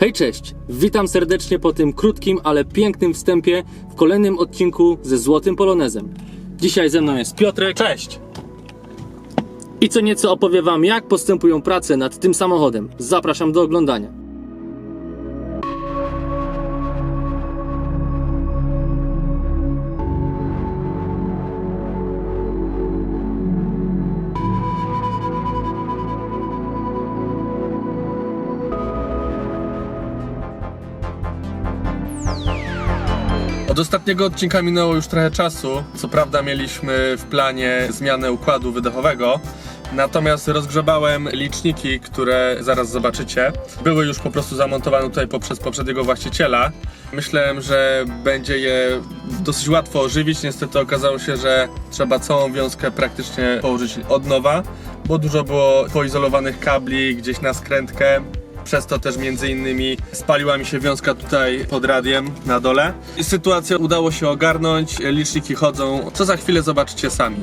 Hej, cześć! Witam serdecznie po tym krótkim, ale pięknym wstępie w kolejnym odcinku ze Złotym Polonezem. Dzisiaj ze mną jest Piotrek. Cześć! I co nieco opowie Wam, jak postępują prace nad tym samochodem. Zapraszam do oglądania. Od ostatniego odcinka minęło już trochę czasu. Co prawda mieliśmy w planie zmianę układu wydechowego. Natomiast rozgrzebałem liczniki, które zaraz zobaczycie. Były już po prostu zamontowane tutaj poprzez poprzedniego właściciela. Myślałem, że będzie je dosyć łatwo ożywić. Niestety okazało się, że trzeba całą wiązkę praktycznie położyć od nowa, bo dużo było poizolowanych kabli gdzieś na skrętkę. Przez to też między innymi spaliła mi się wiązka tutaj pod radiem na dole. Sytuację udało się ogarnąć, liczniki chodzą, co za chwilę zobaczycie sami.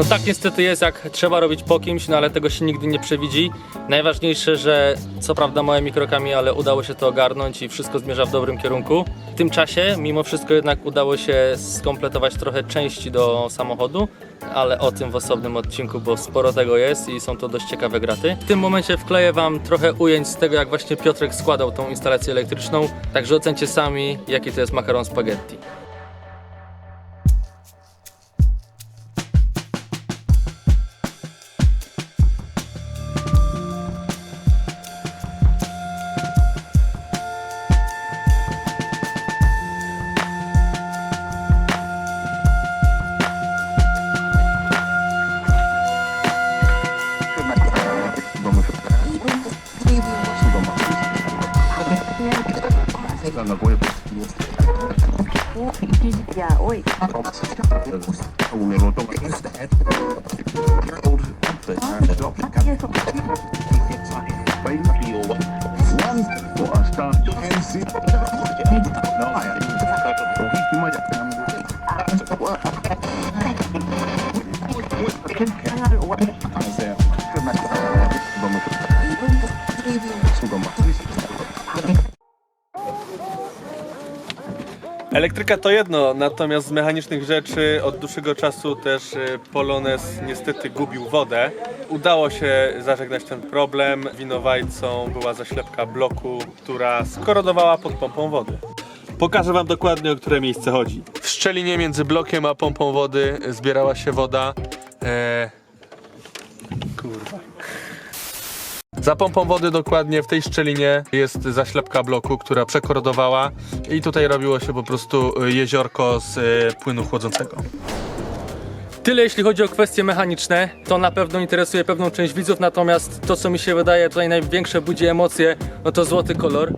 No tak niestety jest, jak trzeba robić po kimś, no ale tego się nigdy nie przewidzi. Najważniejsze, że co prawda małymi krokami, ale udało się to ogarnąć i wszystko zmierza w dobrym kierunku. W tym czasie, mimo wszystko jednak udało się skompletować trochę części do samochodu, ale o tym w osobnym odcinku, bo sporo tego jest i są to dość ciekawe graty. W tym momencie wkleję Wam trochę ujęć z tego, jak właśnie Piotrek składał tą instalację elektryczną, także ocencie sami, jaki to jest makaron spaghetti. Yeah, oi. Elektryka to jedno, natomiast z mechanicznych rzeczy od dłuższego czasu też y, Polones niestety gubił wodę. Udało się zażegnać ten problem. Winowajcą była zaślepka bloku, która skorodowała pod pompą wody. Pokażę Wam dokładnie, o które miejsce chodzi. W szczelinie między blokiem a pompą wody zbierała się woda. Eee... Za pompą wody dokładnie w tej szczelinie jest zaślepka bloku, która przekorodowała i tutaj robiło się po prostu y, jeziorko z y, płynu chłodzącego. Tyle jeśli chodzi o kwestie mechaniczne, to na pewno interesuje pewną część widzów, natomiast to co mi się wydaje tutaj największe budzi emocje, no to złoty kolor.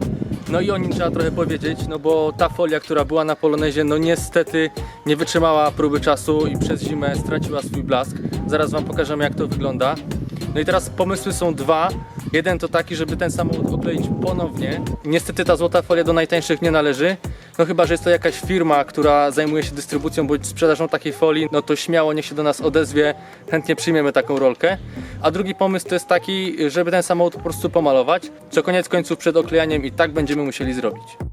No i o nim trzeba trochę powiedzieć, no bo ta folia, która była na polonezie, no niestety nie wytrzymała próby czasu i przez zimę straciła swój blask. Zaraz wam pokażemy jak to wygląda. No i teraz pomysły są dwa. Jeden to taki, żeby ten samochód okleić ponownie. Niestety ta złota folia do najtańszych nie należy. No chyba, że jest to jakaś firma, która zajmuje się dystrybucją bądź sprzedażą takiej folii, no to śmiało niech się do nas odezwie, chętnie przyjmiemy taką rolkę. A drugi pomysł to jest taki, żeby ten samochód po prostu pomalować, co koniec końców przed oklejaniem i tak będziemy musieli zrobić.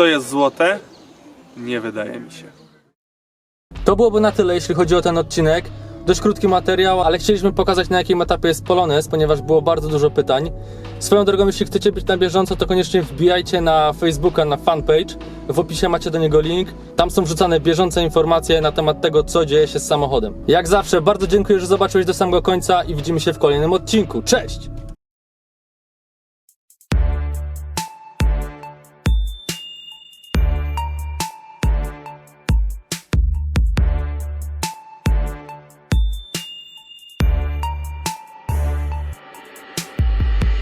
To jest złote? Nie wydaje mi się. To byłoby na tyle, jeśli chodzi o ten odcinek. Dość krótki materiał, ale chcieliśmy pokazać na jakim etapie jest Polonez, ponieważ było bardzo dużo pytań. Swoją drogą, jeśli chcecie być na bieżąco, to koniecznie wbijajcie na Facebooka, na fanpage. W opisie macie do niego link. Tam są wrzucane bieżące informacje na temat tego, co dzieje się z samochodem. Jak zawsze, bardzo dziękuję, że zobaczyłeś do samego końca i widzimy się w kolejnym odcinku. Cześć!